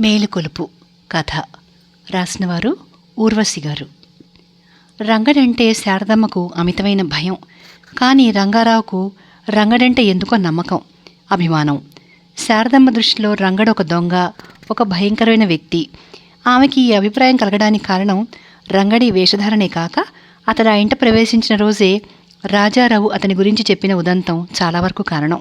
మేలుకొలుపు కథ రాసినవారు ఊర్వశి గారు రంగడంటే శారదమ్మకు అమితమైన భయం కానీ రంగారావుకు రంగడంటే ఎందుకో నమ్మకం అభిమానం. శారదమ్మ దృష్టిలో రంగడు ఒక దొంగ ఒక భయంకరమైన వ్యక్తి. ఆమెకి ఈ అభిప్రాయం కలగడానికి కారణం రంగడి వేషధారణే కాక అతడు ఆ ఇంట ప్రవేశించిన రోజే రాజారావు అతని గురించి చెప్పిన ఉదంతం చాలా వరకు కారణం.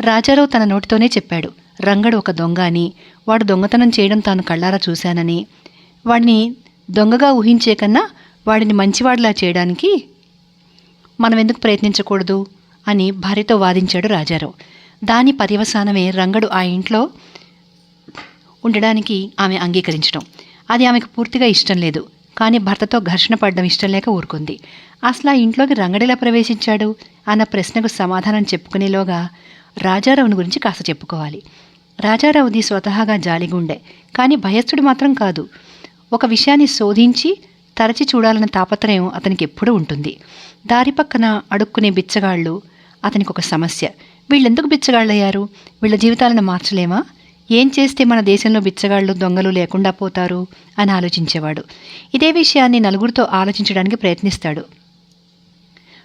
రాజారావు తన నోటితోనే చెప్పాడు రంగడు ఒక దొంగ అని వాడు దొంగతనం చేయడం తాను కళ్ళారా చూశానని. వాడిని దొంగగా ఊహించే కన్నా వాడిని మంచివాడిలా చేయడానికి మనం ఎందుకు ప్రయత్నించకూడదు అని భార్యతో వాదించాడు రాజారావు. దాని పర్యవసానమే రంగడు ఆ ఇంట్లో ఉండడానికి ఆమె అంగీకరించడం. అది ఆమెకు పూర్తిగా ఇష్టం లేదు. కానీ భర్తతో ఘర్షణ పడడం ఇష్టం లేక ఊరుకుంది. అసలు ఆ ఇంట్లోకి రంగడిలా ప్రవేశించాడు? అన్న ప్రశ్నకు సమాధానం చెప్పుకునేలోగా రాజారావుని గురించి కాస్త చెప్పుకోవాలి. రాజారావుది స్వతహాగా జాలిగుండె కానీ భయస్థుడు మాత్రం కాదు. ఒక విషయాన్ని శోధించి తరచి చూడాలన్న తాపత్రయం అతనికి ఎప్పుడూ ఉంటుంది. దారి పక్కన అడుక్కునే బిచ్చగాళ్ళు అతనికి ఒక సమస్య. వీళ్ళెందుకు బిచ్చగాళ్ళయ్యారు? వీళ్ళ జీవితాలను మార్చలేమా? ఏం చేస్తే మన దేశంలో బిచ్చగాళ్ళు దొంగలు లేకుండా పోతారు? అని ఆలోచించేవాడు. ఇదే విషయాన్ని నలుగురితో ఆలోచించడానికి ప్రయత్నిస్తాడు.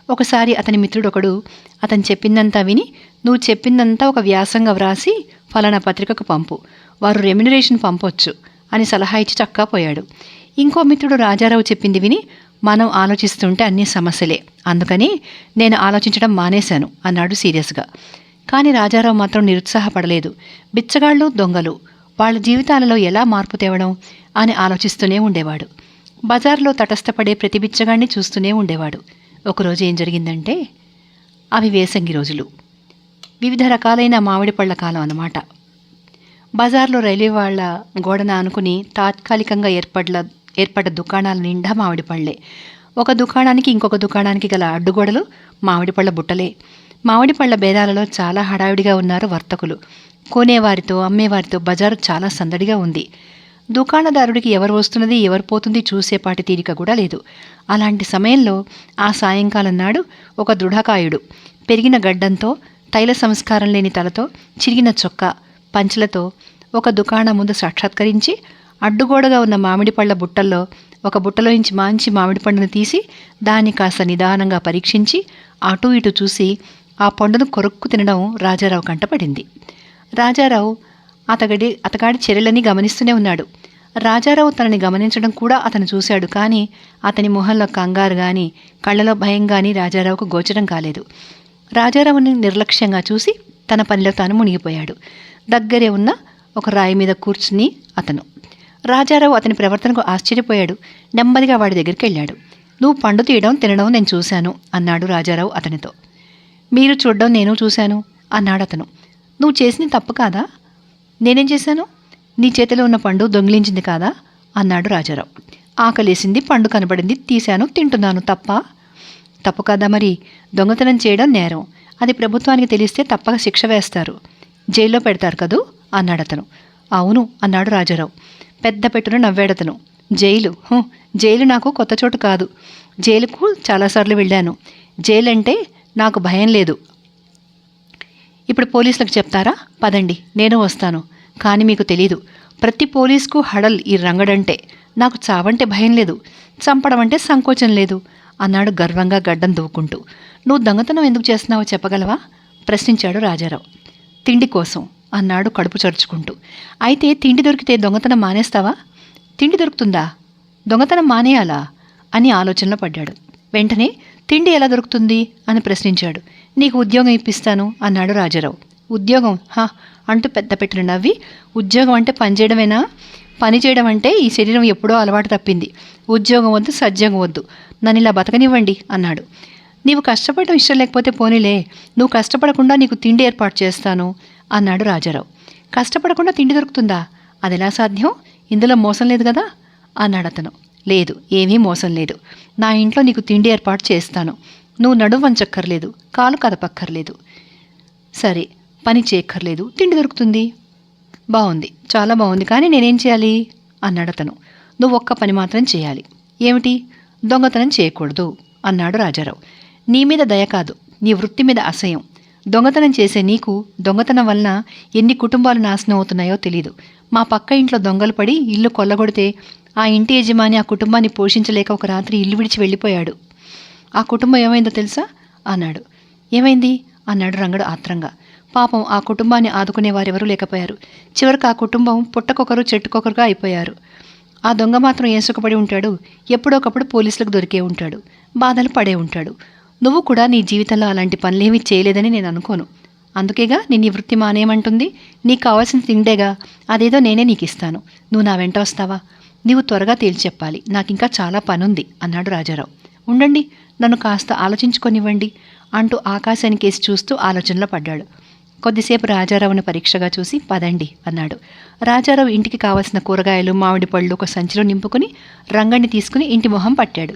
ఒకసారి అతని మిత్రుడొకడు అతను చెప్పిందంతా విని నువ్వు చెప్పిందంతా ఒక వ్యాసంగా వ్రాసి ఫలానా పత్రికకు పంపు. వారు రెమ్యునరేషన్ పంపొచ్చు అని సలహా ఇచ్చి చక్కా పోయాడు. ఇంకో మిత్రుడు రాజారావు చెప్పింది విని మనం ఆలోచిస్తుంటే అన్ని సమస్యలే. అందుకని నేను ఆలోచించడం మానేశాను అన్నాడు సీరియస్గా. కానీ రాజారావు మాత్రం నిరుత్సాహపడలేదు. బిచ్చగాళ్ళు దొంగలు వాళ్ళ జీవితాలలో ఎలా మార్పు తేవడం? అని ఆలోచిస్తూనే ఉండేవాడు. బజార్లో తటస్థపడే ప్రతి బిచ్చగాడిని చూస్తూనే ఉండేవాడు. ఒకరోజు ఏం జరిగిందంటే అవి వేసంగి రోజులు. వివిధ రకాలైన మామిడి పళ్ళ కాలం అన్నమాట. బజార్లో రైల్వే వాళ్ళ గోడన అనుకుని తాత్కాలికంగా ఏర్పడ్ల ఏర్పడ్డ దుకాణాల నిండా మామిడి పళ్ళే. ఒక దుకాణానికి ఇంకొక దుకాణానికి గల అడ్డుగోడలు మామిడి పళ్ళ బుట్టలే. మామిడి పళ్ళ భేదాలలో చాలా హడావిడిగా ఉన్నారు వర్తకులు. కొనేవారితో అమ్మేవారితో బజారు చాలా సందడిగా ఉంది. దుకాణదారుడికి ఎవరు వస్తున్నది ఎవరు పోతుంది చూసేపాటి తీరిక కూడా లేదు. అలాంటి సమయంలో ఆ సాయంకాలం నాడు ఒక దృఢకాయుడు పెరిగిన గడ్డంతో తైల సంస్కారం లేని తలతో చిరిగిన చొక్కా పంచలతో ఒక దుకాణం ముందు సాక్షాత్కరించి అడ్డుగోడగా ఉన్న మామిడి పళ్ళ బుట్టల్లో ఒక బుట్టలోంచి మంచి మామిడి పండును తీసి దాన్ని కాస్త నిదానంగా పరీక్షించి అటూ ఇటు చూసి ఆ పండును కొరుక్కు తినడం రాజారావు కంటపడింది రాజారావు అతగడి అతగాడి చర్యలని గమనిస్తూనే ఉన్నాడు. రాజారావు తనని గమనించడం కూడా అతను చూశాడు కానీ అతని మొహంలో కంగారు కానీ కళ్ళలో భయం కానీ రాజారావుకు గోచరం కాలేదు. రాజారావుని నిర్లక్ష్యంగా చూసి తన పనిలో తాను మునిగిపోయాడు. దగ్గరే ఉన్న ఒక రాయి మీద కూర్చుని అతను. రాజారావు అతని ప్రవర్తనకు ఆశ్చర్యపోయాడు. నెమ్మదిగా వాడి దగ్గరికి వెళ్ళాడు. నువ్వు పండు తీయడం తినడం నేను చూశాను అన్నాడు రాజారావు అతనితో. మీరు చూడడం నేను చూశాను అన్నాడు అతను నువ్వు చేసింది తప్పు కాదా? నేనేం చేశాను? నీ చేతిలో ఉన్న పండు దొంగిలించింది కాదా? అన్నాడు రాజారావు. ఆకలేసింది పండు కనబడింది తీశాను తింటున్నాను తప్ప. తప్పు కదా మరి? దొంగతనం చేయడం నేరం. అది ప్రభుత్వానికి తెలిస్తే తప్పక శిక్ష వేస్తారు. జైల్లో పెడతారు కదూ? అన్నాడు అతను అవును అన్నాడు రాజారావు. పెద్ద పెట్టున నవ్వాడతను. జైలు? హు, జైలు నాకు కొత్త చోటు కాదు. జైలుకు చాలాసార్లు వెళ్ళాను. జైలు అంటే నాకు భయం లేదు. ఇప్పుడు పోలీసులకు చెప్తారా? పదండి నేను వస్తాను. కానీ మీకు తెలీదు. ప్రతి పోలీస్కు హడల్ ఈ రంగడంటే. నాకు చావంటే భయం లేదు. చంపడం అంటే సంకోచం లేదు. అన్నాడు గర్వంగా గడ్డం దువ్వుకుంటూ నువ్వు దొంగతనం ఎందుకు చేస్తున్నావో చెప్పగలవా? ప్రశ్నించాడు రాజారావు. తిండి కోసం అన్నాడు కడుపు చరుచుకుంటూ. అయితే తిండి దొరికితే దొంగతనం మానేస్తావా? తిండి దొరుకుతుందా? దొంగతనం మానేయాలా? అని ఆలోచనలో పడ్డాడు. వెంటనే తిండి ఎలా దొరుకుతుంది? అని ప్రశ్నించాడు. నీకు ఉద్యోగం ఇప్పిస్తాను అన్నాడు రాజారావు. ఉద్యోగం? హా అంటూ పెద్ద పెట్టిన నవ్వి ఉద్యోగం అంటే పనిచేయడమేనా పని చేయడం అంటే ఈ శరీరం ఎప్పుడో అలవాటు తప్పింది. ఉద్యోగం వద్దు సద్యోగం వద్దు. నన్ను ఇలా బతకనివ్వండి అన్నాడు. నీవు కష్టపడడం ఇష్టం లేకపోతే పోనీలే. నువ్వు కష్టపడకుండా నీకు తిండి ఏర్పాటు చేస్తాను అన్నాడు రాజారావు. కష్టపడకుండా తిండి దొరుకుతుందా? అది ఎలా సాధ్యం? ఇందులో మోసం లేదు కదా? అన్నాడు అతను. లేదు ఏమీ మోసం లేదు. నా ఇంట్లో నీకు తిండి ఏర్పాటు చేస్తాను. నువ్వు నడుము వంచక్కర్లేదు కాలు కదపక్కర్లేదు. సరే పని చేయక్కర్లేదు. తిండి దొరుకుతుంది. బాగుంది చాలా బాగుంది కానీ నేనేం చేయాలి? అన్నాడు అతను. నువ్వు ఒక్క పని మాత్రం చేయాలి. ఏమిటి? దొంగతనం చేయకూడదు అన్నాడు రాజారావు. నీ మీద దయ కాదు. నీ వృత్తి మీద అసహ్యం. దొంగతనం చేసే నీకు దొంగతనం వలన ఎన్ని కుటుంబాలు నాశనం అవుతున్నాయో తెలియదు మా పక్క ఇంట్లో దొంగలు పడి ఇల్లు కొల్లగొడితే ఆ ఇంటి యజమాని ఆ కుటుంబాన్ని పోషించలేక ఒక రాత్రి ఇల్లు విడిచి వెళ్ళిపోయాడు. ఆ కుటుంబం ఏమైందో తెలుసా? అన్నాడు. ఏమైంది? అన్నాడు రంగడు ఆత్రంగా. పాపం ఆ కుటుంబాన్ని ఆదుకునే వారెవరూ లేకపోయారు. చివరికి ఆ కుటుంబం పుట్టకొకరు చెట్టుకొకరుగా అయిపోయారు. ఆ దొంగ మాత్రం ఏం సుఖపడి ఉంటాడు. ఎప్పుడొకప్పుడు పోలీసులకు దొరికే ఉంటాడు. బాధలు పడే ఉంటాడు. నువ్వు కూడా నీ జీవితంలో అలాంటి పనులేమీ చేయలేదని నేను అనుకోను. అందుకేగా నేను ఈ వృత్తి మానేయమంటుంది? నీకు కావాల్సిన తిండేగా. అదేదో నేనే నీకు ఇస్తాను నువ్వు నా వెంట వస్తావా? నీవు త్వరగా తేల్చి చెప్పాలి. నాకు ఇంకా చాలా పనుంది అన్నాడు రాజారావు. ఉండండి నన్ను కాస్త ఆలోచించుకొనివ్వండి అంటూ ఆకాశానికి వేసి చూస్తూ ఆలోచనలో పడ్డాడు. కొద్దిసేపు రాజారావుని పరీక్షగా చూసి పదండి అన్నాడు. రాజారావు ఇంటికి కావలసిన కూరగాయలు మామిడి పళ్ళు ఒక సంచిలో నింపుకుని రంగడిని తీసుకుని ఇంటి మొహం పట్టాడు.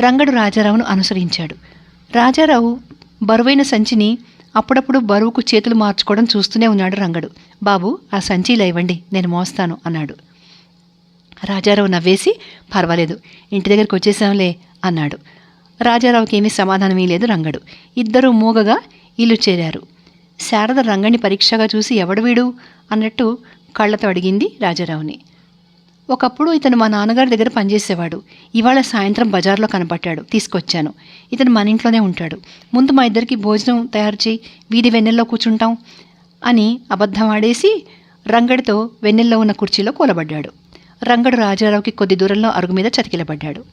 రంగడు రాజారావును అనుసరించాడు. రాజారావు బరువైన సంచిని అప్పుడప్పుడు బరువుకు చేతులు మార్చుకోవడం చూస్తూనే ఉన్నాడు రంగడు. బాబు ఆ సంచిలో ఇవ్వండి నేను మోస్తాను అన్నాడు. రాజారావు నవ్వేసి పర్వాలేదు ఇంటి దగ్గరికి వచ్చేసాంలే అన్నాడు. రాజారావుకి ఏమీ సమాధానం లేదు రంగడు. ఇద్దరూ మూగగా ఇల్లు చేరారు. శారద రంగని పరీక్షగా చూసి ఎవడు వీడు? అన్నట్టు కళ్ళతో అడిగింది రాజారావుని. ఒకప్పుడు ఇతను మా నాన్నగారి దగ్గర పనిచేసేవాడు. ఇవాళ సాయంత్రం బజార్లో కనపడ్డాడు. తీసుకొచ్చాను. ఇతను మన ఇంట్లోనే ఉంటాడు. ముందు మా ఇద్దరికి భోజనం తయారు చేయి. వీధి వెన్నెల్లో కూర్చుంటాం అని అబద్ధం ఆడేసి రంగడితో వెన్నెల్లో ఉన్న కుర్చీలో కూలబడ్డాడు. రంగడు రాజారావుకి కొద్ది దూరంలో అరుగు మీద చతికిలబడ్డాడు.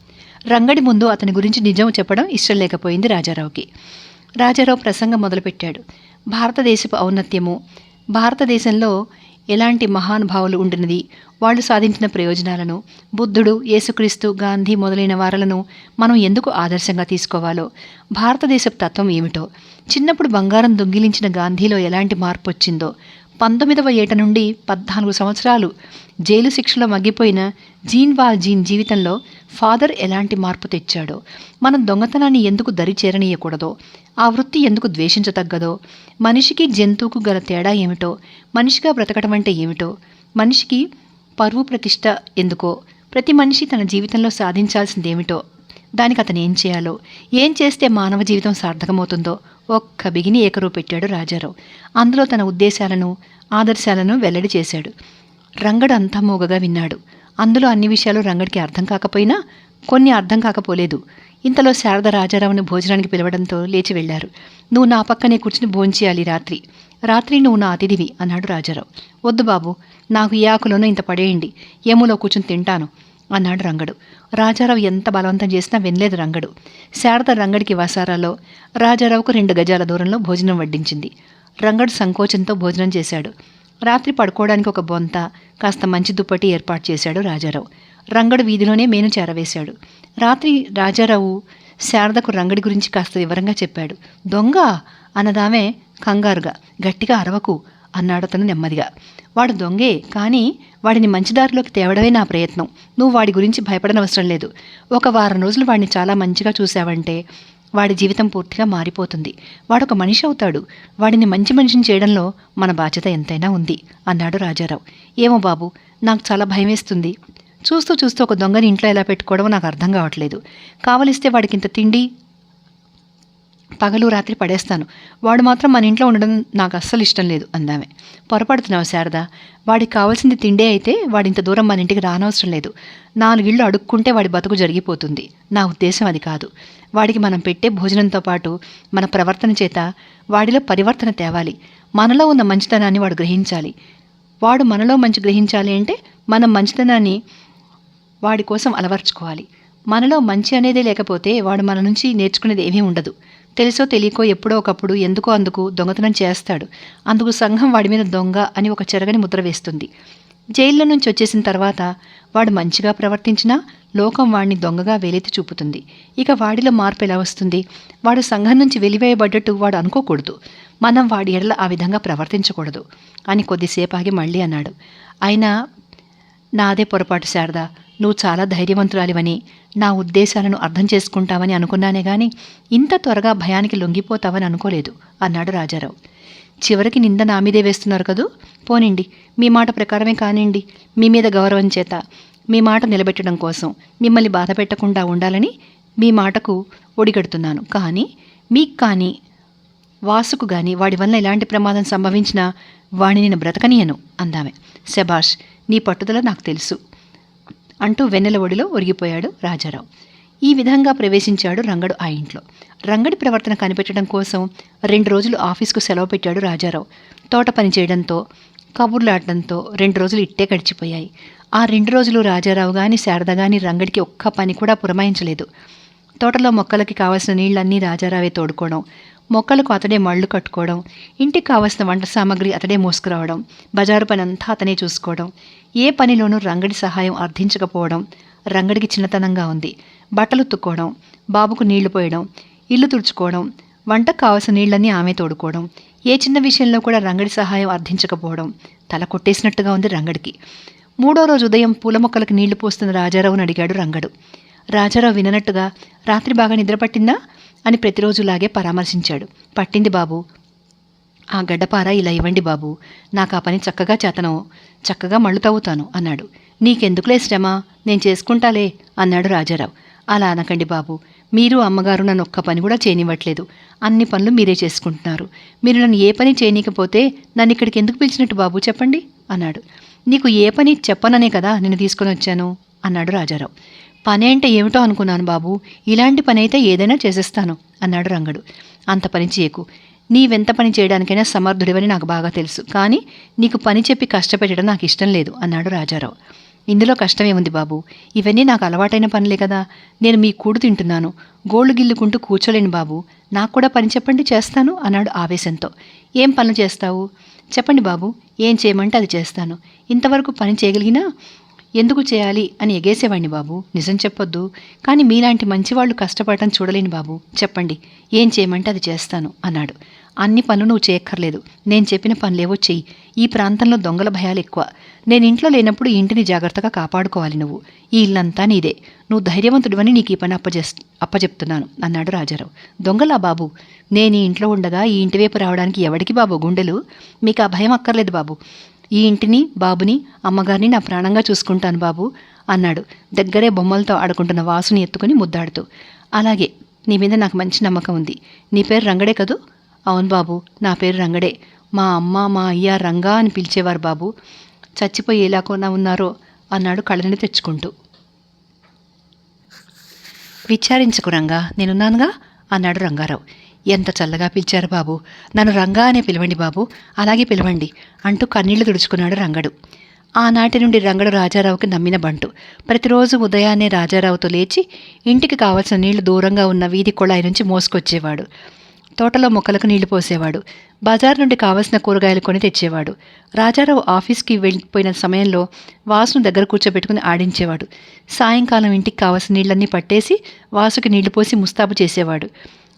రంగడి ముందు అతని గురించి నిజం చెప్పడం ఇష్టం లేకపోయింది రాజారావుకి. రాజారావు ప్రసంగం మొదలుపెట్టాడు. భారతదేశపు ఔన్నత్యము. భారతదేశంలో ఎలాంటి మహానుభావులు ఉండినది? వాళ్ళు సాధించిన ప్రయోజనాలను బుద్ధుడు యేసుక్రీస్తు గాంధీ మొదలైన వారలను మనం ఎందుకు ఆదర్శంగా తీసుకోవాలో? భారతదేశపు తత్వం ఏమిటో? చిన్నప్పుడు బంగారం దొంగిలించిన గాంధీలో ఎలాంటి మార్పు వచ్చిందో పంతొమ్మిదవ ఏట నుండి పద్నాలుగు సంవత్సరాలు జైలు శిక్షలో మగ్గిపోయిన జీన్ వాల్ జీన్ జీవితంలో ఫాదర్ ఎలాంటి మార్పు తెచ్చాడో? మనం దొంగతనాన్ని ఎందుకు దరి చేరనీయకూడదో ఆ వృత్తి ఎందుకు ద్వేషించతగ్గదో? మనిషికి జంతువుకు గల తేడా ఏమిటో? మనిషిగా బ్రతకడం అంటే ఏమిటో? మనిషికి పరువు ప్రతిష్ట ఎందుకో? ప్రతి మనిషి తన జీవితంలో సాధించాల్సిందేమిటో? దానికి అతను ఏం చేయాలో? ఏం చేస్తే మానవ జీవితం సార్థకమవుతుందో ఒక్క బిగిని ఏకరువు పెట్టాడు రాజారావు. అందులో తన ఉద్దేశాలను ఆదర్శాలను వెల్లడి చేశాడు. రంగడు అంతా మూగగా విన్నాడు. అందులో అన్ని విషయాలు రంగడికి అర్థం కాకపోయినా కొన్ని అర్థం కాకపోలేదు. ఇంతలో శారద రాజారావుని భోజనానికి పిలవడంతో లేచి వెళ్ళారు నువ్వు నా పక్కనే కూర్చుని భోంచేయాలి రాత్రి. రాత్రి నువ్వు నా అతిథివి అన్నాడు రాజారావు. వద్దు బాబు నాకు ఈ ఆకులోనూ ఇంత పడేయండి. ఏములో కూర్చుని తింటాను అన్నాడు రంగడు. రాజారావు ఎంత బలవంతం చేసినా వినలేదు రంగడు. శారద రంగడికి వసారాలో రాజారావుకు రెండు గజాల దూరంలో భోజనం వడ్డించింది. రంగడు సంకోచంతో భోజనం చేశాడు. రాత్రి పడుకోవడానికి ఒక బొంత కాస్త మంచి దుప్పటి ఏర్పాటు చేశాడు రాజారావు. రంగడు వీధిలోనే మేను చేరవేశాడు. రాత్రి రాజారావు శారదకు రంగడి గురించి కాస్త వివరంగా చెప్పాడు. దొంగ! అన్నదామే కంగారుగా గట్టిగా అరవకు అన్నాడు అతను నెమ్మదిగా. వాడు దొంగే కానీ వాడిని మంచిదారిలోకి తేవడమే నా ప్రయత్నం. నువ్వు వాడి గురించి భయపడనవసరం లేదు. ఒక వారం రోజులు వాడిని చాలా మంచిగా చూశావంటే వాడి జీవితం పూర్తిగా మారిపోతుంది. వాడొక మనిషి అవుతాడు. వాడిని మంచి మనిషిని చేయడంలో మన బాధ్యత ఎంతైనా ఉంది అన్నాడు రాజారావు. ఏమో బాబు నాకు చాలా భయమేస్తుంది చూస్తూ చూస్తూ ఒక దొంగని ఇంట్లో ఎలా పెట్టుకోవడమో నాకు అర్థం కావట్లేదు. కావలిస్తే వాడికి ఇంత తిండి పగలు రాత్రి పడేస్తాను. వాడు మాత్రం మన ఇంట్లో ఉండడం నాకు అస్సలు ఇష్టం లేదు అందామే. పొరపడుతున్నావు శారద? వాడికి కావాల్సింది తిండే అయితే వాడి ఇంత దూరం మన ఇంటికి రానవసరం లేదు. నాలుగిళ్ళు అడుక్కుంటే వాడి బతుకు జరిగిపోతుంది. నా ఉద్దేశం అది కాదు. వాడికి మనం పెట్టే భోజనంతో పాటు మన ప్రవర్తన చేత వాడిలో పరివర్తన తేవాలి. మనలో ఉన్న మంచితనాన్ని వాడు గ్రహించాలి. వాడు మనలో మంచి గ్రహించాలి అంటే మనం మంచితనాన్ని వాడి కోసం అలవర్చుకోవాలి. మనలో మంచి అనేదే లేకపోతే వాడు మన నుంచి నేర్చుకునేది ఏమీ ఉండదు. తెలుసో తెలియకో ఎప్పుడో ఒకప్పుడు ఎందుకో అందుకు దొంగతనం చేస్తాడు. అందుకు సంఘం వాడి మీద దొంగ అని ఒక చెరగని ముద్ర వేస్తుంది. జైల్లో నుంచి వచ్చేసిన తర్వాత వాడు మంచిగా ప్రవర్తించినా లోకం వాడిని దొంగగా వేలెత్తి చూపుతుంది. ఇక వాడిలో మార్పు ఎలా వస్తుంది? వాడు సంఘం నుంచి వెలివేయబడ్డట్టు వాడు అనుకోకూడదు. మనం వాడి ఎడల ఆ విధంగా ప్రవర్తించకూడదు. అని కొద్దిసేపు ఆగి మళ్ళీ అన్నాడు. అయినా నాదే పొరపాటు శారదా. నువ్వు చాలా ధైర్యవంతురాలివని నా ఉద్దేశాలను అర్థం చేసుకుంటావని అనుకున్నానే గాని ఇంత త్వరగా భయానికి లొంగిపోతావని అనుకోలేదు అన్నాడు రాజారావు. చివరికి నింద నా మీదే వేస్తున్నారు కదూ? పోనిండి మీ మాట ప్రకారమే కానివ్వండి మీ మీద గౌరవం చేత మీ మాట నిలబెట్టడం కోసం మిమ్మల్ని బాధ పెట్టకుండా ఉండాలని మీ మాటకు ఒడిగడుతున్నాను. కానీ మీకు కానీ వాసుకు గాని వాడి వల్ల ఎలాంటి ప్రమాదం సంభవించినా వాడిని నేను బ్రతకనీయను అందామె. శభాష్ నీ పట్టుదల నాకు తెలుసు. అంటూ వెన్నెల ఒడిలో ఒరిగిపోయాడు రాజారావు. ఈ విధంగా ప్రవేశించాడు రంగడు ఆ ఇంట్లో. రంగడి ప్రవర్తన కనిపెట్టడం కోసం రెండు రోజులు ఆఫీస్కు సెలవు పెట్టాడు రాజారావు. తోట పని చేయడంతో కబుర్లాడడంతో రెండు రోజులు ఇట్టే గడిచిపోయాయి. ఆ రెండు రోజులు రాజారావు గాని శారద గాని రంగడికి ఒక్క పని కూడా పురమాయించలేదు. తోటలో మొక్కలకి కావాల్సిన నీళ్ళన్నీ రాజారావే తోడుకోవడం మొక్కలకు అతడే మళ్ళు కట్టుకోవడం ఇంటికి కావలసిన వంట సామాగ్రి అతడే మోసుకురావడం బజారు పని అంతా అతనే చూసుకోవడం ఏ పనిలోనూ రంగడి సహాయం అర్థించకపోవడం రంగడికి చిన్నతనంగా ఉంది. బట్టలు ఉత్తుకోవడం బాబుకు నీళ్ళు పోయడం ఇల్లు తుడుచుకోవడం వంటకు కావలసిన నీళ్ళన్నీ ఆమె తోడుకోవడం ఏ చిన్న విషయంలో కూడా రంగడి సహాయం అర్థించకపోవడం తల కొట్టేసినట్టుగా ఉంది రంగడికి. మూడో రోజు ఉదయం పూల మొక్కలకు నీళ్ళు పోస్తున్న రాజారావుని అడిగాడు రంగడు. రాజారావు విననట్టుగా రాత్రి బాగా నిద్రపట్టిందా అని ప్రతిరోజులాగే పరామర్శించాడు. పట్టింది బాబు. ఆ గడ్డపార ఇలా ఇవ్వండి బాబు. నాకు ఆ పని చక్కగా చేతను చక్కగా మళ్ళు తవ్వుతాను అన్నాడు. నీకెందుకులే శ్రమ? నేను చేసుకుంటాలే అన్నాడు రాజారావు. అలా అనకండి బాబు. మీరు అమ్మగారు నన్ను ఒక్క పని కూడా చేయనివ్వట్లేదు. అన్ని పనులు మీరే చేసుకుంటున్నారు. మీరు నన్ను ఏ పని చేయనీకపోతే నన్ను ఇక్కడికి ఎందుకు పిలిచినట్టు బాబు చెప్పండి? అన్నాడు. నీకు ఏ పని చెప్పననే కదా నేను తీసుకొని వచ్చాను? అన్నాడు రాజారావు. పని అంటే ఏమిటో అనుకున్నాను బాబు. ఇలాంటి పని అయితే ఏదైనా చేసేస్తాను అన్నాడు రంగడు. అంత పని చేయకు. నీవెంత పని చేయడానికైనా సమర్థుడివని నాకు బాగా తెలుసు. కానీ నీకు పని చెప్పి కష్టపెట్టడం నాకు ఇష్టం లేదు అన్నాడు రాజారావు. ఇందులో కష్టమేముంది బాబు? ఇవన్నీ నాకు అలవాటైన పనులే కదా. నేను మీ కూడు తింటున్నాను. గోళ్ళు గిల్లుకుంటూ కూర్చోలేను బాబు. నాకు కూడా పని చెప్పండి చేస్తాను అన్నాడు ఆవేశంతో. ఏం పనులు చేస్తావు? చెప్పండి బాబు. ఏం చేయమంటే అది చేస్తాను. ఇంతవరకు పని చేయగలిగినా ఎందుకు చేయాలి అని ఎగేసేవాడిని బాబు. నిజం చెప్పొద్దు. కానీ మీలాంటి మంచివాళ్ళు కష్టపడటం చూడలేని బాబు. చెప్పండి ఏం చేయమంటే అది చేస్తాను అన్నాడు. అన్ని పనులు నువ్వు చేయక్కర్లేదు. నేను చెప్పిన పనులేవో చెయ్యి. ఈ ప్రాంతంలో దొంగల భయాలు ఎక్కువ. నేను ఇంట్లో లేనప్పుడు ఇంటిని జాగ్రత్తగా కాపాడుకోవాలి నువ్వు. ఈ ఇల్లంతా నీదే. నువ్వు ధైర్యవంతుడివని నీకు ఈ పని అప్పజెస్ అప్పచెప్తున్నాను అన్నాడు రాజారావు. దొంగలా బాబు? నేను ఈ ఇంట్లో ఉండగా ఈ ఇంటి వైపు రావడానికి ఎవడికి బాబు గుండెలు? మీకు ఆ భయం అక్కర్లేదు బాబు. ఈ ఇంటిని బాబుని అమ్మగారిని నా ప్రాణంగా చూసుకుంటాను బాబు అన్నాడు. దగ్గరే బొమ్మలతో ఆడుకుంటున్న వాసుని ఎత్తుకుని ముద్దాడుతూ. అలాగే నీ మీద నాకు మంచి నమ్మకం ఉంది. నీ పేరు రంగడే కదూ? అవును బాబు నా పేరు రంగడే. మా అమ్మ మా అయ్య రంగా అని పిలిచేవారు బాబు. చచ్చిపోయి ఎలా కొన్నా ఉన్నారో అన్నాడు కళ్ళని తెచ్చుకుంటూ. విచారించకు రంగా నేనున్నానుగా? అన్నాడు రంగారావు. ఎంత చల్లగా పిలిచారు బాబు. నన్ను రంగా అనే పిలవండి బాబు. అలాగే పిలవండి అంటూ కన్నీళ్ళు తుడుచుకున్నాడు రంగడు. ఆనాటి నుండి రంగడు రాజారావుకి నమ్మిన బంటు. ప్రతిరోజు ఉదయాన్నే రాజారావుతో లేచి ఇంటికి కావలసిన నీళ్ళు దూరంగా ఉన్న వీధి కుళాయి నుంచి మోసుకొచ్చేవాడు. తోటలో మొక్కలకు నీళ్ళు పోసేవాడు. బజార్ నుండి కావలసిన కూరగాయలు కొని తెచ్చేవాడు. రాజారావు ఆఫీస్కి వెళ్ళిపోయిన సమయంలో వాసును దగ్గర కూర్చోబెట్టుకుని ఆడించేవాడు. సాయంకాలం ఇంటికి కావలసిన నీళ్ళన్నీ పట్టేసి వాసుకి నీళ్ళు పోసి ముస్తాబు చేసేవాడు.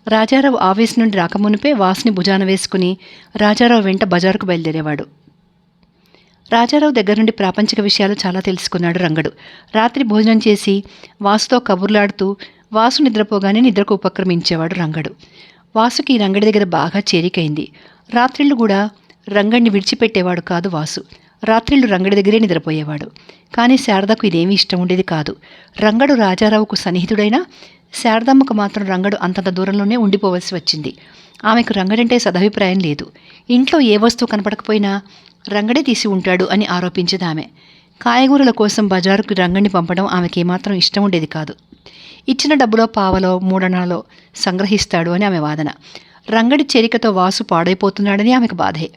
రాజారావు ఆఫీస్ నుండి రాకమునిపే వాసుని భుజాన వేసుకుని రాజారావు వెంట బజారుకు బయలుదేరేవాడు. రాజారావు దగ్గర నుండి ప్రాపంచిక విషయాలు చాలా తెలుసుకున్నాడు రంగడు. రాత్రి భోజనం చేసి వాసుతో కబుర్లాడుతూ వాసు నిద్రపోగానే నిద్రకు ఉపక్రమించేవాడు రంగడు. వాసుకి రంగడి దగ్గర బాగా చేరికైంది. రాత్రిళ్ళు కూడా రంగడిని విడిచిపెట్టేవాడు కాదు వాసు. రాత్రిళ్ళు రంగడి దగ్గరే నిద్రపోయేవాడు. కానీ శారదకు ఇదేమీ ఇష్టం ఉండేది కాదు. రంగడు రాజారావుకు సన్నిహితుడైనా శారదమ్మకు మాత్రం రంగడు అంతంత దూరంలోనే ఉండిపోవలసి వచ్చింది. ఆమెకు రంగడంటే సదభిప్రాయం లేదు. ఇంట్లో ఏ వస్తువు కనపడకపోయినా రంగడే తీసి ఉంటాడు అని ఆరోపించేది ఆమె. కాయగూరల కోసం బజారుకు రంగడిని పంపడం ఆమెకి ఏమాత్రం ఇష్టం ఉండేది కాదు. ఇచ్చిన డబ్బులో పావలో మూడనాలో సంగ్రహిస్తాడు అని ఆమె వాదన. రంగడి చేరికతో వాసు పాడైపోతున్నాడని ఆమెకు బాధే.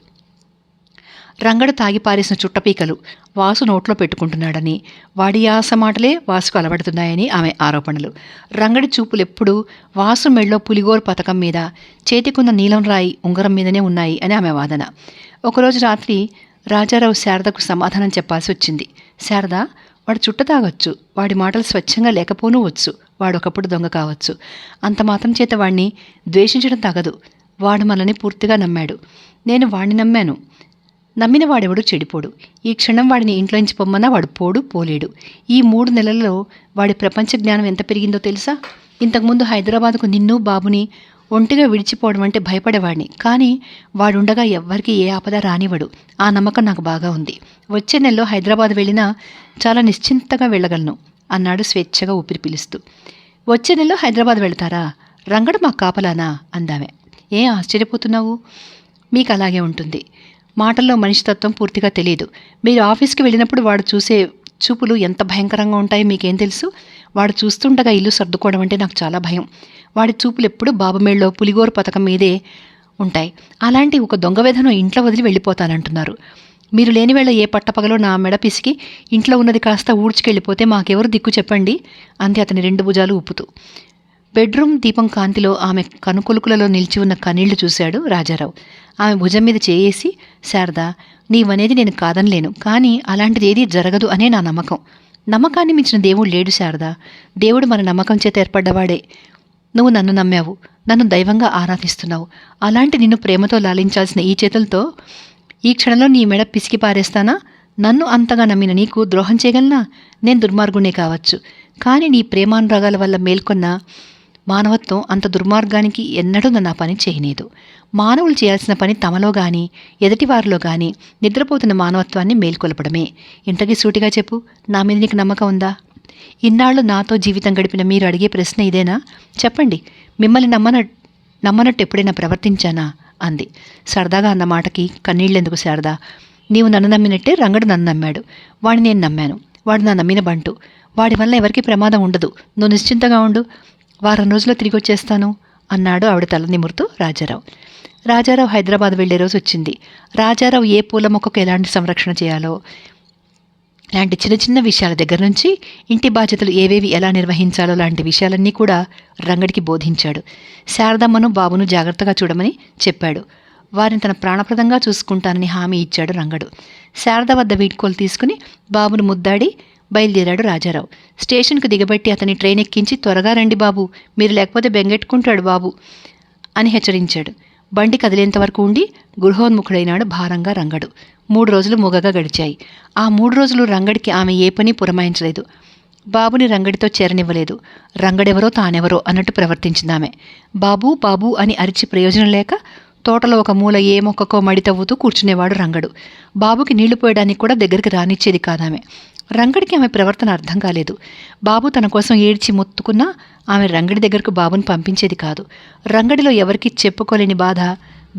రంగడు తాగి పారేసిన చుట్టపీకలు వాసు నోట్లో పెట్టుకుంటున్నాడని వాడి ఆశ మాటలే వాసుకు అలవడుతున్నాయని ఆమె ఆరోపణలు. రంగడి చూపులెప్పుడూ వాసు మెళ్ళో పులిగోరు పథకం మీద చేతికున్న నీలం రాయి ఉంగరం మీదనే ఉన్నాయి అని ఆమె వాదన. ఒకరోజు రాత్రి రాజారావు శారదకు సమాధానం చెప్పాల్సి వచ్చింది. శారద వాడు చుట్ట తాగొచ్చు వాడి మాటలు స్వచ్ఛంగా లేకపోనూ వచ్చు వాడు ఒకప్పుడు దొంగ కావచ్చు. అంత మాత్రం చేత వాణ్ణి ద్వేషించడం తగదు. వాడు మనల్ని పూర్తిగా నమ్మాడు. నేను వాణ్ణి నమ్మాను. నమ్మిన వాడెవడు చెడిపోడు. ఈ క్షణం వాడిని ఇంట్లోంచి పొమ్మన్నా వాడు పోడు పోలేడు. ఈ మూడు నెలల్లో వాడి ప్రపంచ జ్ఞానం ఎంత పెరిగిందో తెలుసా? ఇంతకుముందు హైదరాబాద్కు నిన్ను బాబుని ఒంటిగా విడిచిపోవడం అంటే భయపడేవాడిని. కానీ వాడుండగా ఎవ్వరికీ ఏ ఆపద రానివ్వడు. ఆ నమ్మకం నాకు బాగా ఉంది. వచ్చే నెలలో హైదరాబాద్ వెళ్ళినా చాలా నిశ్చింతగా వెళ్ళగలను అన్నాడు స్వేచ్ఛగా ఊపిరి పిలుస్తూ. వచ్చే నెలలో హైదరాబాద్ వెళ్తారా? రంగడు మా కాపలానా? అందామె. ఏ ఆశ్చర్యపోతున్నావు? మీకు అలాగే ఉంటుంది. మాటల్లో మనిషి తత్వం పూర్తిగా తెలియదు మీరు ఆఫీస్కి వెళ్ళినప్పుడు వాడు చూసే చూపులు ఎంత భయంకరంగా ఉంటాయో మీకేం తెలుసు? వాడు చూస్తుండగా ఇల్లు సర్దుకోవడం అంటే నాకు చాలా భయం. వాడి చూపులు ఎప్పుడు బాబుమేళ్ళలో పులిగోరు పథకం మీదే ఉంటాయి. అలాంటి ఒక దొంగ వేధను ఇంట్లో వదిలి వెళ్ళిపోతానంటున్నారు. మీరు లేని వేళ ఏ పట్టపగలో నా మెడ పిసికి ఇంట్లో ఉన్నది కాస్త ఊడ్చుకెళ్ళిపోతే మాకెవరు దిక్కు చెప్పండి? అంతే అతని రెండు భుజాలు ఉప్పుతూ బెడ్రూమ్ దీపం కాంతిలో ఆమె కనుకొలుకులలో నిలిచి ఉన్న కన్నీళ్ళు చూశాడు రాజారావు. ఆమె భుజం మీద చేయేసి శారదా నీవనేది నేను కాదనలేను కానీ అలాంటిది ఏదీ జరగదు అనే నా నమ్మకం. నమ్మకాన్ని మించిన దేవుడు లేడు శారదా. దేవుడు మన నమ్మకం చేత ఏర్పడ్డవాడే. నువ్వు నన్ను నమ్మావు నన్ను దైవంగా ఆరాధిస్తున్నావు. అలాంటి నిన్ను ప్రేమతో లాలించాల్సిన ఈ చేతులతో ఈ క్షణంలో నీ మెడ పిసికి పారేస్తానా? నన్ను అంతగా నమ్మిన నీకు ద్రోహం చేయగలనా? నేను దుర్మార్గునే కావచ్చు. కానీ నీ ప్రేమానురాగాల వల్ల మేల్కొన్న మానవత్వం అంత దుర్మార్గానికి ఎన్నడూ నా పని చేయలేదు మానవులు చేయాల్సిన పని తమలో గాని ఎదుటివారిలో గాని నిద్రపోతున్న మానవత్వాన్ని మేల్కొలపడమే. ఇంటకి సూటిగా చెప్పు నా మీద నీకు నమ్మకం ఉందా? ఇన్నాళ్ళు నాతో జీవితం గడిపిన మీరు అడిగే ప్రశ్న ఇదేనా? చెప్పండి మిమ్మల్ని నమ్మన నమ్మనట్టు ఎప్పుడైనా ప్రవర్తించానా? అంది. సరదాగా అన్న మాటకి కన్నీళ్ళెందుకు శారదా? నీవు నన్ను నమ్మినట్టే రంగడు నన్ను నమ్మాడు. వాడిని నేను నమ్మాను. వాడు నా నమ్మిన బంటు. వాడి వల్ల ఎవరికీ ప్రమాదం ఉండదు. నువ్వు నిశ్చింతగా ఉండు. వారం రోజుల్లో తిరిగి వచ్చేస్తాను అన్నాడు ఆవిడ తల నిమురుతూ రాజారావు. రాజారావు హైదరాబాద్ వెళ్ళే రోజు వచ్చింది. రాజారావు ఏ పూల మొక్కకు ఎలాంటి సంరక్షణ చేయాలో లాంటి చిన్న చిన్న విషయాల దగ్గర నుంచి ఇంటి బాధ్యతలు ఏవేవి ఎలా నిర్వహించాలో లాంటి విషయాలన్నీ కూడా రంగడికి బోధించాడు. శారదమ్మను బాబును జాగ్రత్తగా చూడమని చెప్పాడు. వారిని తన ప్రాణప్రదంగా చూసుకుంటానని హామీ ఇచ్చాడు రంగడు. శారద వద్ద వీడ్కోలు తీసుకుని బాబును ముద్దాడి బయలుదేరాడు రాజారావు. స్టేషన్కు దిగబెట్టి అతని ట్రైన్ ఎక్కించి త్వరగా రండి బాబు మీరు లేకపోతే బెంగెట్టుకుంటాడు బాబు అని హెచ్చరించాడు. బండి కదిలేంత వరకు ఉండి గృహోన్ముఖుడైనాడు భారంగా రంగడు. మూడు రోజులు మూగగా గడిచాయి. ఆ మూడు రోజులు రంగడికి ఆమె ఏ పని పురమాయించలేదు. బాబుని రంగడితో చేరనివ్వలేదు. రంగడెవరో తానెవరో అన్నట్టు ప్రవర్తించిందామె. బాబు బాబు అని అరిచి ప్రయోజనం లేక తోటలో ఒక మూల ఏ మొక్కకో మడి తవ్వుతూ కూర్చునేవాడు రంగడు. బాబుకి నీళ్ళు పోయడానికి కూడా దగ్గరికి రానిచ్చేది కాదామె. రంగడికి ఆమె ప్రవర్తన అర్థం కాలేదు. బాబు తన కోసం ఏడ్చి మొత్తుకున్నా ఆమె రంగడి దగ్గరకు బాబుని పంపించేది కాదు. రంగడిలో ఎవరికి చెప్పుకోలేని బాధ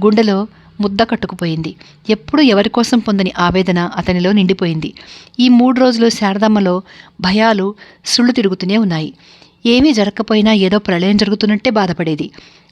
గుండెలో ముద్ద కట్టుకుపోయింది. ఎప్పుడూ ఎవరి కోసం పొందని ఆవేదన అతనిలో నిండిపోయింది. ఈ మూడు రోజులు శారదమ్మలో భయాలు సుళ్ళు తిరుగుతూనే ఉన్నాయి. ఏమీ జరగకపోయినా ఏదో ప్రళయం జరుగుతున్నట్టే బాధపడేది.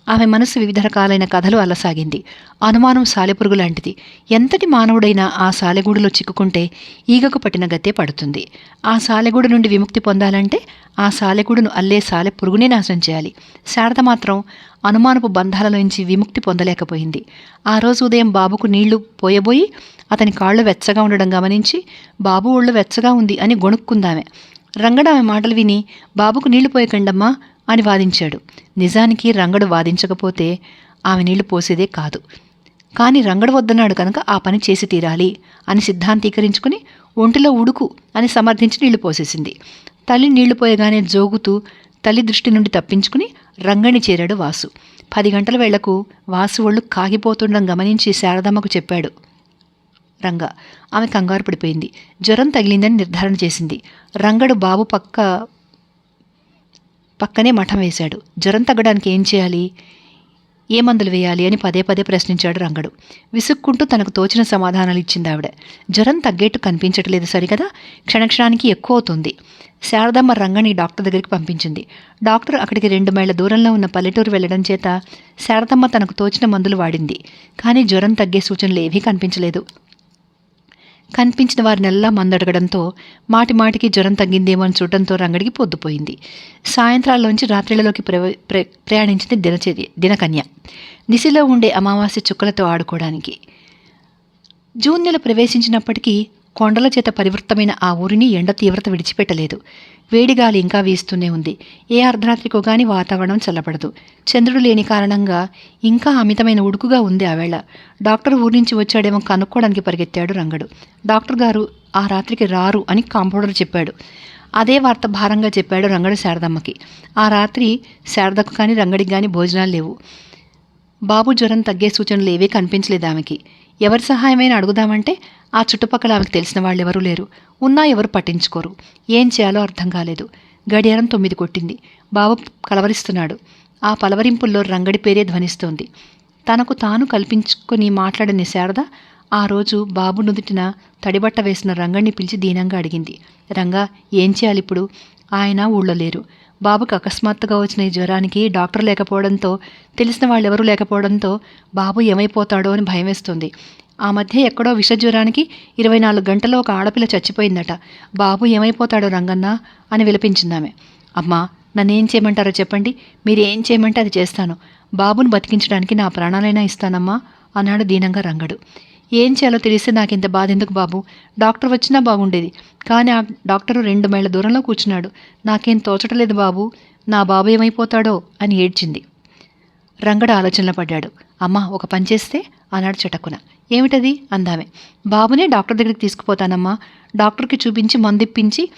ఆమె మనసు వివిధ రకాలైన కథలు అల్లసాగింది. అనుమానం సాలెపురుగు లాంటిది. ఎంతటి మానవుడైనా ఆ సాలెగూడులో చిక్కుకుంటే ఈగకు పట్టిన గతే పడుతుంది. ఆ సాలెగూడు నుండి విముక్తి పొందాలంటే ఆ సాలెగూడును అల్లే సాలె పురుగునే నాశనం చేయాలి. శారద మాత్రం అనుమానపు బంధాల నుంచి విముక్తి పొందలేకపోయింది. ఆ రోజు ఉదయం బాబుకు నీళ్ళు పోయబోయి అతని కాళ్ళు వెచ్చగా ఉండడం గమనించి బాబు ఒళ్ళు వెచ్చగా ఉంది అని గొణుక్కుందామె. రంగడు ఆమె మాటలు విని బాబుకు నీళ్ళు పోయకండమ్మా అని వాదించాడు. నిజానికి రంగడు వాదించకపోతే ఆమె నీళ్ళు పోసేదే కాదు. కానీ రంగడు వద్దన్నాడు కనుక ఆ పని చేసి తీరాలి అని సిద్ధాంతీకరించుకుని ఒంటిలో ఉడుకు అని సమర్థించి నీళ్ళు పోసేసింది. తల్లి నీళ్ళు పోయగానే జోగుతూ తల్లి దృష్టి నుండి తప్పించుకుని రంగణి చేరాడు వాసు. పది గంటల వేళకు వాసు ఒళ్ళు కాగిపోతుండడం గమనించి శారదమ్మకు చెప్పాడు. రంగ. ఆమె కంగారు పడిపోయింది. జ్వరం తగిలిందని నిర్ధారణ చేసింది. రంగడు బాబు పక్క పక్కనే మఠం వేశాడు. జ్వరం తగ్గడానికి ఏం చేయాలి? ఏ మందులు వేయాలి అని పదే పదే ప్రశ్నించాడు రంగడు. విసుక్కుంటూ తనకు తోచిన సమాధానాలు ఇచ్చింది ఆవిడ. జ్వరం తగ్గేట్టు కనిపించట్లేదు సరికదా క్షణక్షణానికి ఎక్కువ అవుతుంది. శారదమ్మ రంగని డాక్టర్ దగ్గరికి పంపించింది. డాక్టర్ అక్కడికి రెండు మైళ్ళ దూరంలో ఉన్న పల్లెటూరు వెళ్ళడం చేత శారదమ్మ తనకు తోచిన మందులు వాడింది. కానీ జ్వరం తగ్గే సూచనలు ఏవీ కనిపించలేదు. కనిపించిన వారినెల్లా మందడగడంతో మాటి మాటికి జ్వరం తగ్గిందేమో అని చూడటంతో రంగడికి పొద్దుపోయింది. సాయంత్రాల్లోంచి రాత్రిళ్ళలోకి ప్రవ ప్ర ప్రయాణించింది దినచర్య దినకన్య. నిశిలో ఉండే అమావాస్య చుక్కలతో ఆడుకోవడానికి. జూన్ నెల ప్రవేశించినప్పటికీ కొండల చేత పరివృత్తమైన ఆ ఊరిని ఎండ తీవ్రత విడిచిపెట్టలేదు. వేడిగాలి ఇంకా వీస్తూనే ఉంది. ఏ అర్ధరాత్రికో గాని వాతావరణం చల్లబడదు. చంద్రుడు లేని కారణంగా ఇంకా అమితమైన ఉడుకుగా ఉంది ఆ వేళ. డాక్టర్ ఊరి నుంచి వచ్చాడేమో కనుక్కోవడానికి పరిగెత్తాడు రంగడు. డాక్టర్ గారు ఆ రాత్రికి రారు అని కాంపౌండర్ చెప్పాడు. అదే వార్త భారంగా చెప్పాడు రంగడు శారదమ్మకి. ఆ రాత్రి శారదకు కానీ రంగడికి కానీ భోజనాలు లేవు. బాబు జ్వరం తగ్గే సూచనలు ఏవీ కనిపించలేదు ఆమెకి. ఎవరి సహాయమైనా అడుగుదామంటే ఆ చుట్టుపక్కల ఆమెకు తెలిసిన వాళ్ళు ఎవరూ లేరు. ఉన్నా ఎవరు పట్టించుకోరు. ఏం చేయాలో అర్థం కాలేదు. గడియారం తొమ్మిది కొట్టింది. బాబు కలవరిస్తున్నాడు. ఆ పలవరింపుల్లో రంగడి పేరే ధ్వనిస్తోంది. తనకు తాను కల్పించుకుని మాట్లాడని శారద ఆ రోజు బాబు నుదుటిన తడిబట్ట వేసిన రంగణ్ణి పిలిచి దీనంగా అడిగింది. రంగా ఏం చేయాలి ఇప్పుడు ఆయన ఊళ్ళో లేరు. బాబుకు అకస్మాత్తుగా వచ్చిన ఈ జ్వరానికి డాక్టర్ లేకపోవడంతో తెలిసిన వాళ్ళెవరూ లేకపోవడంతో బాబు ఏమైపోతాడో అని భయం వేస్తుంది ఆ మధ్య ఎక్కడో విష జ్వరానికి ఇరవై నాలుగు గంటల్లో ఒక ఆడపిల్ల చచ్చిపోయిందట. బాబు ఏమైపోతాడో రంగన్న అని విలపించిందామె అమ్మా నన్నేం చేయమంటారో చెప్పండి. మీరు ఏం చేయమంటే అది చేస్తాను. బాబును బతికించడానికి నా ప్రాణాలైనా ఇస్తానమ్మా అన్నాడు దీనంగా రంగడు. ఏం చేయాలో తెలిస్తే నాకు ఇంత బాధ ఎందుకు బాబు? డాక్టర్ వచ్చినా బాగుండేది. కానీ ఆ డాక్టరు రెండు మైళ్ళ దూరంలో కూర్చున్నాడు. నాకేం తోచటలేదు బాబు. నా బాబు ఏమైపోతాడో అని ఏడ్చింది. రంగడు ఆలోచనలో పడ్డాడు. అమ్మా ఒక పని చేస్తే అన్నాడు చటక్కున. ఏమిటది? అందామె. బాబునే డాక్టర్ దగ్గరికి తీసుకుపోతానమ్మా. డాక్టర్కి చూపించి మందిప్పించి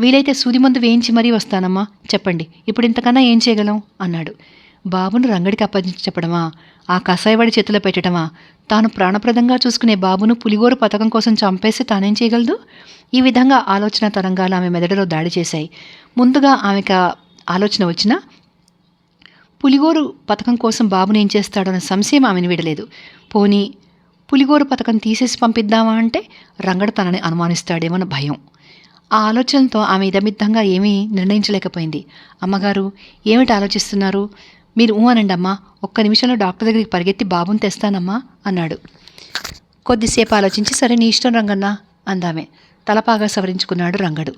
వీలైతే సూది మందు వేయించి మరీ వస్తానమ్మా. చెప్పండి ఇప్పుడు ఇంతకన్నా ఏం చేయగలం? అన్నాడు. బాబును రంగడికి అప్పగించి చెప్పడమా? ఆ కసాయవాడి చేతిలో పెట్టడమా తాను ప్రాణప్రదంగా చూసుకునే బాబును పులిగోరు పథకం కోసం చంపేసి తానేం చేయగలదు? ఈ విధంగా ఆలోచన తరంగాలు ఆమె మెదడులో దాడి చేశాయి. ముందుగా ఆమెకు ఆలోచన వచ్చినా పులిగోరు పథకం కోసం బాబుని ఏం చేస్తాడన్న సంశయం ఆమెను విడలేదు. పోనీ పులిగోరు పథకం తీసేసి పంపిద్దామా అంటే రంగడు తనని అనుమానిస్తాడేమన్న భయం. ఆ ఆలోచనతో ఆమె ఇదమిద్దంగా ఏమీ నిర్ణయించలేకపోయింది. అమ్మగారు ఏమిటి ఆలోచిస్తున్నారు? మీరు ఊ అనండమ్మా ఒక్క నిమిషంలో డాక్టర్ దగ్గరికి పరిగెత్తి బాబుని తెస్తానమ్మా అన్నాడు. కొద్దిసేపు ఆలోచించి సరే నీ ఇష్టం రంగన్న అందామే. తలపాగా సవరించుకున్నాడు రంగడు.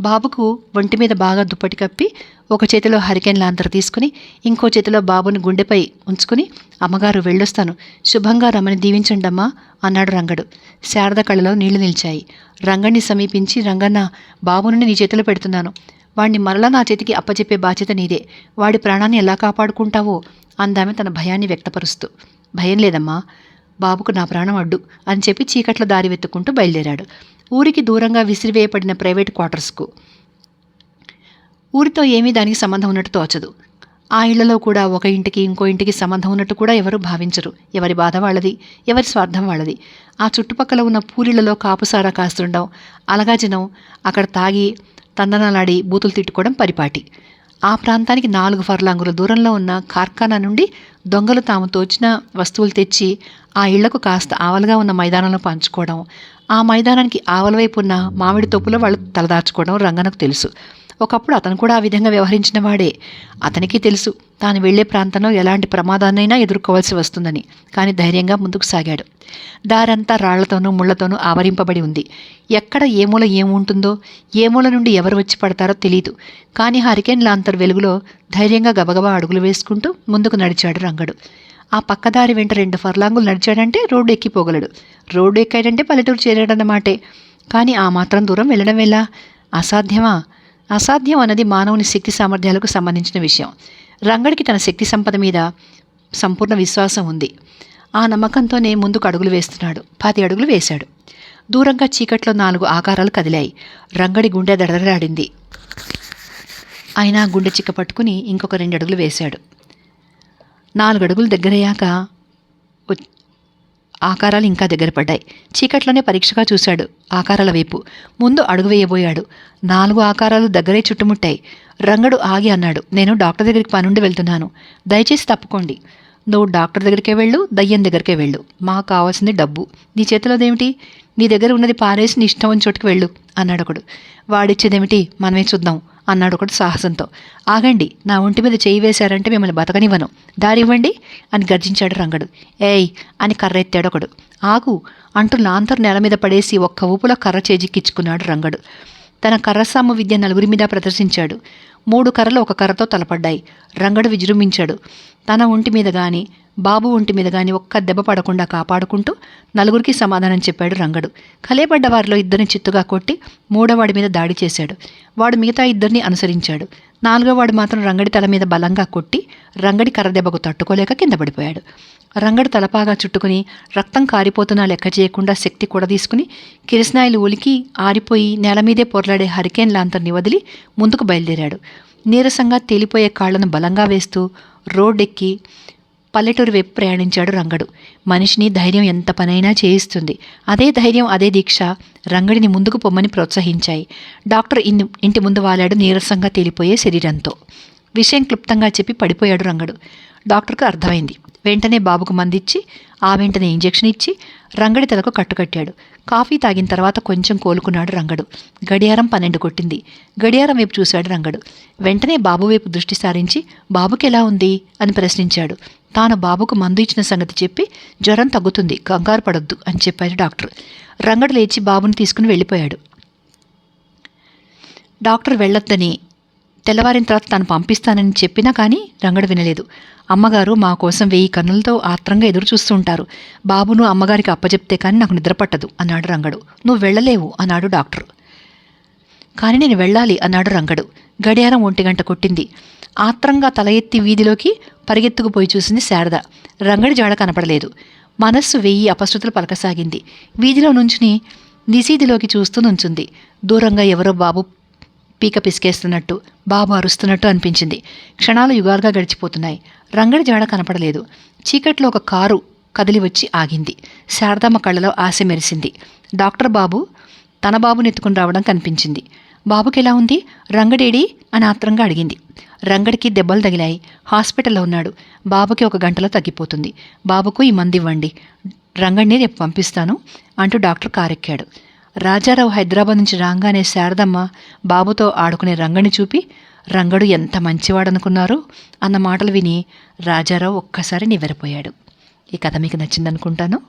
బాబుకు ఒంటి మీద బాగా దుప్పటి కప్పి ఒక చేతిలో హరికెన్ లాంతర్ తీసుకుని ఇంకో చేతిలో బాబుని గుండెపై ఉంచుకుని అమ్మగారు వెళ్ళొస్తాను. శుభంగా రమ్మని దీవించండమ్మా అన్నాడు రంగడు. శారద కళ్ళలో నీళ్ళు నిలిచాయి. రంగణ్ణి సమీపించి రంగన్న బాబుని నీ చేతిలో పెడుతున్నాను. వాణ్ణి మరలా నా చేతికి అప్పచెప్పే బాధ్యత నీదే. వాడి ప్రాణాన్ని ఎలా కాపాడుకుంటావో అందామె తన భయాన్ని వ్యక్తపరుస్తూ. భయం లేదమ్మా బాబుకు నా ప్రాణం అడ్డు అని చెప్పి చీకట్ల దారి వెతుక్కుంటూ బయలుదేరాడు. ఊరికి దూరంగా విసిరివేయబడిన ప్రైవేట్ క్వార్టర్స్కు. ఊరితో ఏమీ దానికి సంబంధం ఉన్నట్టు తోచదు. ఆ ఇళ్ళలో కూడా ఒక ఇంటికి ఇంకో ఇంటికి సంబంధం ఉన్నట్టు కూడా ఎవరు భావించరు. ఎవరి బాధ వాళ్ళది ఎవరి స్వార్థం వాళ్ళది. ఆ చుట్టుపక్కల ఉన్న పూరిళ్ళలో కాపుసారా కాస్తుండడం అలగాజనం అక్కడ తాగి తందనాలాడి బూతులు తిట్టుకోవడం పరిపాటి. ఆ ప్రాంతానికి నాలుగు ఫర్లాంగుల దూరంలో ఉన్న కార్ఖానా నుండి దొంగలు తాము తోచిన వస్తువులు తెచ్చి ఆ ఇళ్ళకు కాస్త ఆవలుగా ఉన్న మైదానంలో పంచుకోవడం. ఆ మైదానానికి ఆవల వైపు ఉన్న మామిడి తొప్పులో వాళ్ళు తలదాచుకోవడం రంగనకు తెలుసు. ఒకప్పుడు అతను కూడా ఆ విధంగా వ్యవహరించిన వాడే. అతనికి తెలుసు తాను వెళ్ళే ప్రాంతంలో ఎలాంటి ప్రమాదాన్నైనా ఎదుర్కోవాల్సి వస్తుందని కానీ ధైర్యంగా ముందుకు సాగాడు. దారంతా రాళ్ళతోనూ ముళ్ళతోనూ ఆవరింపబడి ఉంది. ఎక్కడ ఏ మూల ఏముంటుందో ఏ మూల నుండి ఎవరు వచ్చి పడతారో తెలియదు కానీ హరికేన్ లాంతర్ వెలుగులో ధైర్యంగా గబగబా అడుగులు వేసుకుంటూ ముందుకు నడిచాడు రంగడు. ఆ పక్కదారి వెంట రెండు ఫర్లాంగులు నడిచాడంటే రోడ్డు ఎక్కిపోగలడు రోడ్డు ఎక్కాడంటే పల్లెటూరు చేరాడన్నమాటే. కానీ ఆ మాత్రం దూరం వెళ్ళడం ఎలా? అసాధ్యమా? అసాధ్యం అన్నది మానవుని శక్తి సామర్థ్యాలకు సంబంధించిన విషయం. రంగడికి తన శక్తి సంపద మీద సంపూర్ణ విశ్వాసం ఉంది. ఆ నమ్మకంతోనే ముందుకు అడుగులు వేస్తున్నాడు. పది అడుగులు వేశాడు. దూరంగా చీకట్లో నాలుగు ఆకారాలు కదిలాయి. రంగడి గుండె దడదడాడింది ఆయన గుండె చిక్క పట్టుకుని ఇంకొక రెండు అడుగులు వేశాడు. నాలుగు అడుగులు దగ్గరయ్యాక ఆకారాలు ఇంకా దగ్గర పడ్డాయి చీకట్లోనే పరీక్షగా చూశాడు ఆకారాల వైపు. ముందు అడుగు వేయబోయాడు. నాలుగు ఆకారాలు దగ్గరే చుట్టుముట్టాయి. రంగడు ఆగి అన్నాడు. నేను డాక్టర్ దగ్గరికి పనుండి వెళ్తున్నాను. దయచేసి తప్పుకోండి. నువ్వు డాక్టర్ దగ్గరికే వెళ్ళు దయ్యం దగ్గరికే వెళ్ళు. మాకు కావాల్సింది డబ్బు. నీ చేతిలోదేమిటి? నీ దగ్గర ఉన్నది పారేసి నీ ఇష్టం ఉన్న చోటుకు వెళ్ళు అన్నాడు ఒకడు. వాడిచ్చేదేమిటి? మనమే చూద్దాం. అన్నాడు ఒకడు సాహసంతో. ఆగండి నా ఒంటి మీద చేయి వేశారంటే మిమ్మల్ని బతకనివ్వను. దారివ్వండి అని గర్జించాడు రంగడు. ఏయ్ అని కర్రెత్తాడు ఒకడు. ఆగు అంటూ లాంతరు నేల మీద పడేసి ఒక్క ఊపులో కర్ర చేజిక్కించుకున్నాడు రంగడు. తన కర్రసాము విద్య నలుగురి మీద ప్రదర్శించాడు. మూడు కర్రలు ఒక కర్రతో తలపడ్డాయి. రంగడు విజృంభించాడు. తన ఒంటి మీద గాని బాబు ఒంటి మీద గాని ఒక్క దెబ్బ పడకుండా కాపాడుకుంటూ నలుగురికి సమాధానం చెప్పాడు రంగడు. కలేపడ్డ వారిలో ఇద్దరిని చిత్తుగా కొట్టి మూడోవాడి మీద దాడి చేశాడు. వాడు మిగతా ఇద్దరిని అనుసరించాడు. నాలుగోవాడు మాత్రం రంగడి తల మీద బలంగా కొట్టి రంగడి కర్ర దెబ్బకు తట్టుకోలేక కింద పడిపోయాడు. రంగడు తలపాగా చుట్టుకుని రక్తం కారిపోతున్నా లెక్క చేయకుండా శక్తి కూడా తీసుకుని కిరసనాయిలు ఉలికి ఆరిపోయి నేల మీదే పొరలాడే హరికేన్ లాంతర్ని వదిలి ముందుకు బయలుదేరాడు. నీరసంగా తేలిపోయే కాళ్ళను బలంగా వేస్తూ రోడ్డెక్కి పల్లెటూరు వైపు ప్రయాణించాడు రంగడు. మనిషిని ధైర్యం ఎంత పనైనా చేయిస్తుంది. అదే ధైర్యం అదే దీక్ష రంగడిని ముందుకు పొమ్మని ప్రోత్సహించాయి. డాక్టర్ ఇన్ ఇంటి ముందు వాలాడు నీరసంగా తేలిపోయే శరీరంతో. విషయం క్లుప్తంగా చెప్పి పడిపోయాడు రంగడు. డాక్టర్కు అర్థమైంది. వెంటనే బాబుకు మందిచ్చి ఆ వెంటనే ఇంజెక్షన్ ఇచ్చి రంగడి తలకు కట్టుకట్టాడు. కాఫీ తాగిన తర్వాత కొంచెం కోలుకున్నాడు రంగడు. గడియారం పన్నెండు కొట్టింది. గడియారం వైపు చూశాడు రంగడు. వెంటనే బాబు వైపు దృష్టి సారించి బాబుకి ఎలా ఉంది? అని ప్రశ్నించాడు. తాను బాబుకు మందు ఇచ్చిన సంగతి చెప్పి జ్వరం తగ్గుతుంది కంగారు పడొద్దు అని చెప్పాడు డాక్టర్. రంగడు లేచి బాబుని తీసుకుని వెళ్ళిపోయాడు. డాక్టర్ వెళ్ళొద్దని తెల్లవారిన తర్వాత తాను పంపిస్తానని చెప్పినా కానీ రంగడు వినలేదు. అమ్మగారు మా కోసం వెయ్యి కన్నులతో ఆత్రంగా ఎదురు చూస్తుంటారు బాబును అమ్మగారికి అప్పచెప్తే కానీ నాకు నిద్రపట్టదు అన్నాడు రంగడు. నువ్వు వెళ్ళలేవు అన్నాడు డాక్టర్. కానీ నేను వెళ్ళాలి అన్నాడు రంగడు. గడియారం ఒంటి గంట కొట్టింది. ఆత్రంగా తల ఎత్తి వీధిలోకి పరిగెత్తుకుపోయి చూసింది శారద. రంగడి జాడ కనపడలేదు. మనస్సు వెయ్యి అపశృతులు పలకసాగింది. వీధిలో నుంచుని నిశీధిలోకి చూస్తూ నుంచుంది. దూరంగా ఎవరో బాబు పీక పిసికేస్తున్నట్టు బాబు అరుస్తున్నట్టు అనిపించింది. క్షణాలు యుగాలుగా గడిచిపోతున్నాయి. రంగడి జాడ కనపడలేదు. చీకట్లో ఒక కారు కదిలి వచ్చి ఆగింది. శారదమ్మ కళ్ళలో ఆశ మెరిసింది. డాక్టర్ బాబు తన బాబుని ఎత్తుకుని రావడం కనిపించింది. బాబుకి ఎలా ఉంది? రంగడేడి అని ఆత్రంగా అడిగింది. రంగడికి దెబ్బలు తగిలాయి. హాస్పిటల్లో ఉన్నాడు. బాబుకి ఒక గంటలో తగ్గిపోతుంది. బాబుకు ఈ మంది ఇవ్వండి. రంగడిని రేపు పంపిస్తాను అంటూ డాక్టర్ కారెక్కాడు. రాజారావు హైదరాబాద్ నుంచి రాగానే శారదమ్మ బాబుతో ఆడుకునే రంగని చూపి రంగడు ఎంత మంచివాడనుకున్నారు? అన్న మాటలు విని రాజారావు ఒక్కసారి నివ్వెరపోయాడు. ఈ కథ మీకు నచ్చిందనుకుంటాను.